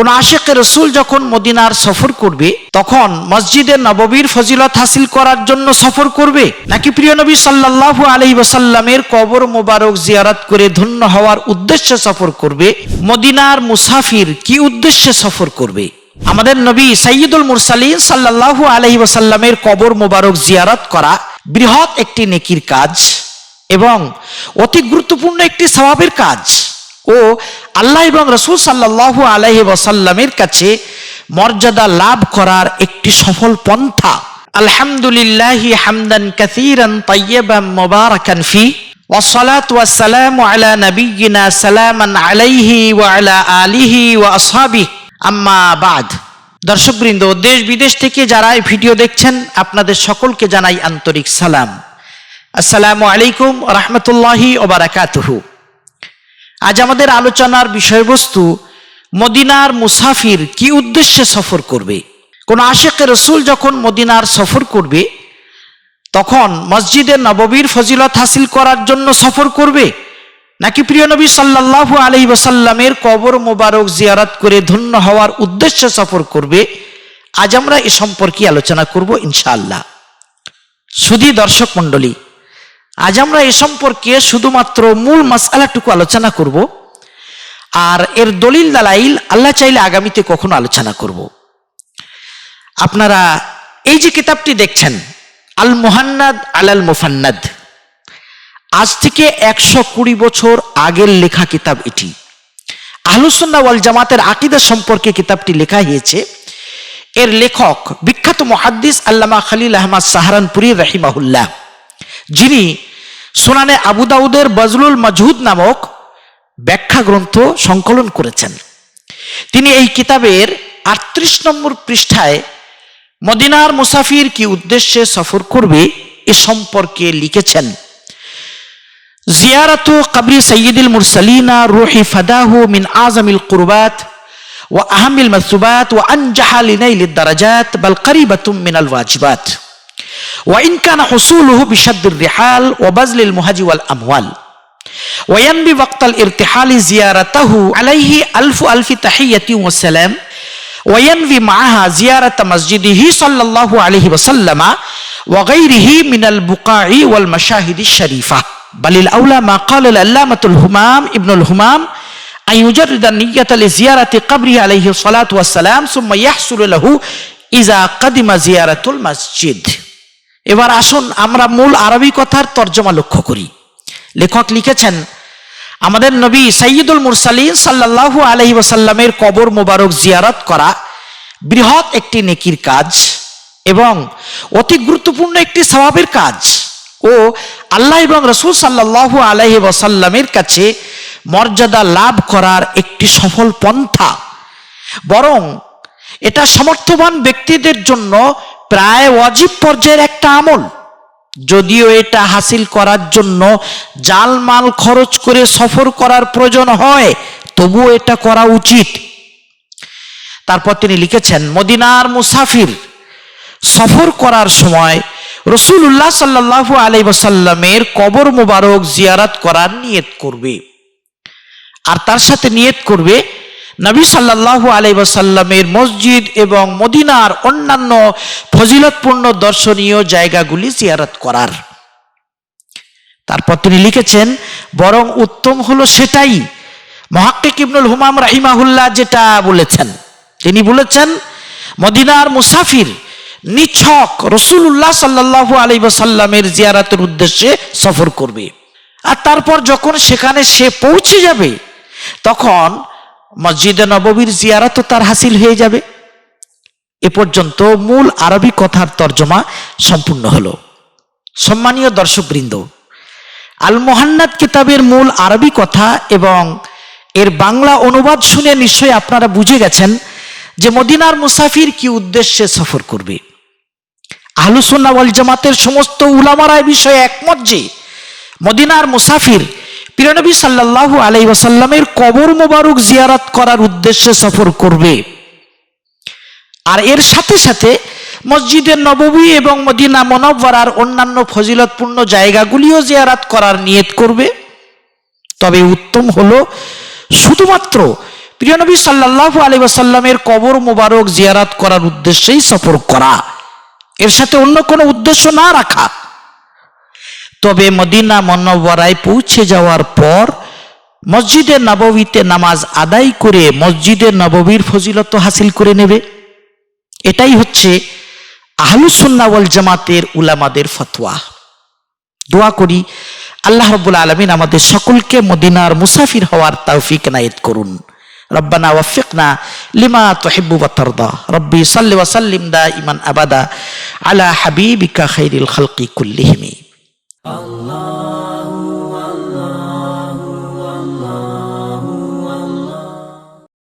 কোন আশেকের রসুল যখন মদিনার সফর করবে, তখন মসজিদে নববীর ফজিলত হাসিল করার জন্য সফর করবে? নাকি প্রিয় নবী সাল্লাল্লাহু ওয়াসাল্লামের কবর মোবারক জিয়ারত করে ধন্য হওয়ার উদ্দেশ্যে সফর করবে? মদিনার মুসাফির কি উদ্দেশ্যে সফর করবে? আমাদের নবী সাইয়্যিদুল মুরসালিন সাল্লাল্লাহু আলাইহি ওয়াসাল্লামের কবর মোবারক জিয়ারত করা বৃহৎ একটি নেকির কাজ এবং অতি গুরুত্বপূর্ণ একটি স্বভাবের কাজ। ও আল্লাহ এবং রসুল সাল্লাল্লাহু আলাইহি ওয়াসাল্লামের কাছে মর্যাদা লাভ করার একটি সফল পন্থা আলহামদুলিল্লাহি হামদান কাসীরান তাইয়্যিবান মুবারাকান ফি والصلاة والسلام على نبينا سلاما عليه وعلى آله وأصحابه أما بعد দর্শকবৃন্দ দেশ বিদেশ থেকে যারা এই ভিডিও দেখছেন আপনাদের সকলকে জানাই আন্তরিক সালাম আসসালামু আলাইকুম রহমতুল্লাহি ওবারাকাতুহু আজ আমাদের আলোচনার বিষয়বস্তু মদিনার মুসাফির কি উদ্দেশ্যে সফর করবে? কোন আশেকের রসুল যখন মদিনার সফর করবে, তখন মসজিদে নববীর ফজিলত হাসিল করার জন্য সফর করবে? নাকি প্রিয় নবী সাল্লাল্লাহু আলাইহি ওয়াসাল্লামের কবর মোবারক জিয়ারত করে ধন্য হওয়ার উদ্দেশ্যে সফর করবে? আজ আমরা এ সম্পর্কে আলোচনা করব ইনশাআল্লাহ। শুধু দর্শক মণ্ডলী আজ আমরা এ সম্পর্কে শুধুমাত্র মূল মাসালাটুকু আলোচনা করব, আর এর দলিল দালাইল আল্লাহ চাইলে আগামীতে কখনো আলোচনা করব। আপনারা এই যে কিতাবটি দেখছেন আল মোহান্নাদ আলাল মুফান্নাদ, আজ থেকে একশো কুড়ি বছর আগের লেখা কিতাব এটি। আহলুসুন্না ওয়াল জামাতের আকিদা সম্পর্কে কিতাবটি লেখা হয়েছে। এর লেখক বিখ্যাত মহাদ্দিস আল্লামা খালিল আহমদ সাহারানপুরি রাহিমাহুল্লাহ, যিনি সোনানে আবুদাউদের বজলুল মজহুদ নামক ব্যাখ্যা গ্রন্থ সংকলন করেছেন। তিনি এই কিতাবের আটত্রিশ নম্বর পৃষ্ঠায় মদিনার মুসাফির কি উদ্দেশ্যে সফর করবে এ সম্পর্কে লিখেছেন, জিয়ারত কবরি সৈয়দুল মুরসালিনা রোহি ফাদাহু মিন আজমিল কুরবাত ও আহমিল মসুবাত ও আনজাহালিনাইল দারাজাত বাল করিবাতুম মিনাল ওয়াজবাত। وإن كان حصوله بشد الرحال وبذل المهج والأموال. وينبي وقت الارتحال زيارته عليه ألف ألف تحية وسلام. وينوي معها زيارة مسجده صلى الله عليه وسلم وغيره من البقاع والمشاهد الشريفة. بل الأولى ما قال العلامة الهمام ابن الهمام أن يجرد النية لزيارة قبره عليه الصلاة والسلام ثم يحصل له إذا قدم زيارة المسجد. এবার আসুন আমরা মূল আরবি কথার তর্জমা লক্ষ্য করি। লেখক লিখেছেন, আমাদের নবী সাইয়্যিদুল মুরসালিন সাল্লাল্লাহু আলাইহি ওয়াসাল্লামের কবর মোবারক জিয়ারত করা বৃহৎ একটি নেকির কাজ এবং অতি গুরুত্বপূর্ণ একটি স্বভাবের কাজ ও আল্লাহ এবং রসুল সাল্লাল্লাহু আলাইহি ওসাল্লামের কাছে মর্যাদা লাভ করার একটি সফল পন্থা। বরং এটা সমর্থবান ব্যক্তিদের জন্য প্রায় অজীব পর্যায়ের একটা আমল। যদিও এটা হাসিল করার জন্য জালমাল খরচ করে সফর করার প্রয়োজন হয়, তবুও এটা করা উচিত। তারপর তিনি লিখেছেন, মদিনার মুসাফির সফর করার সময় রসুল্লাহ সাল্লাহু আলাই ওসাল্লামের কবর মোবারক জিয়ারাত করার নিয়ত করবে। আর তার সাথে নিয়ত করবে নবী সাল্লাহু আলাই ওসাল্লামের মসজিদ এবং মদিনার অন্যান্য ফজিলতপূর্ণ দর্শনীয় জায়গাগুলি জিয়ারত করার। তারপর তিনি লিখেছেন, বরং উত্তম হলো সেটাই। মহাক্কিক ইবনুল হুমাম রাহিমাহুল্লাহ যেটা বলেছেন, তিনি বলেছেন, মদিনার মুসাফির নিছক রসুল্লাহ সাল্লাহু আলাই সাল্লামের জিয়ারাতের উদ্দেশ্যে সফর করবে। আর তারপর যখন সেখানে সে পৌঁছে যাবে, তখন মসজিদে নববীর জিয়ারাতও তার হাসিল হয়ে যাবে। এ পর্যন্ত মূল আরবি কথার তর্জমা সম্পূর্ণ হলো। সম্মানীয় দর্শকবৃন্দ আল মোহান্নাদ কিতাবের মূল আরবি কথা এবং এর বাংলা অনুবাদ শুনে নিশ্চয়ই আপনারা বুঝে গেছেন যে মদিনার মুসাফির কি উদ্দেশ্যে সফর করবে। আহলুসুন্না ওয়াল জামাতের সমস্ত উলামারায় বিষয়ে একমত যে মদিনার মুসাফির পিরনবী সাল্লাল্লাহু আলাই ওয়াসাল্লামের কবর মোবারক জিয়ারত করার উদ্দেশ্যে সফর করবে। আর এর সাথে সাথে মসজিদের নববী এবং মদিনা মনব্বরার অন্যান্য ফজিলতপূর্ণ জায়গাগুলিও জিয়ারাত করার নিয়ত করবে। তবে উত্তম হলো শুধুমাত্র প্রিয়নবী সাল্লাহ আলী ওয়াসাল্লামের কবর মোবারক জিয়ারাত করার উদ্দেশ্যেই সফর করা। এর সাথে অন্য কোনো উদ্দেশ্য না রাখা তবে মদিনা মন্নবরায় পৌঁছে যাওয়ার পর মসজিদে নববীতে নামাজ আদায় করে মসজিদে নববীর ফজিলত হাসিল করে নেবে। এটাই হচ্ছে আহলুসুন্নাওয়াল জামাতের উলামাদের ফতোয়া। দোয়া করি আল্লাহ রব্বুল আলমিন আমাদের সকলকে মদিনার মুসাফির হওয়ার তৌফিক নায়েত করুন। রব্বানা ওয়াফিকনা লিমা তহিব্বু ওয়াতারদা রব্বি সাল্লি ওয়াসাল্লিম দা ইমান আবাদা আলা হাবিবিকা খাইরিল খালকি কুল্লিহিমি। Allah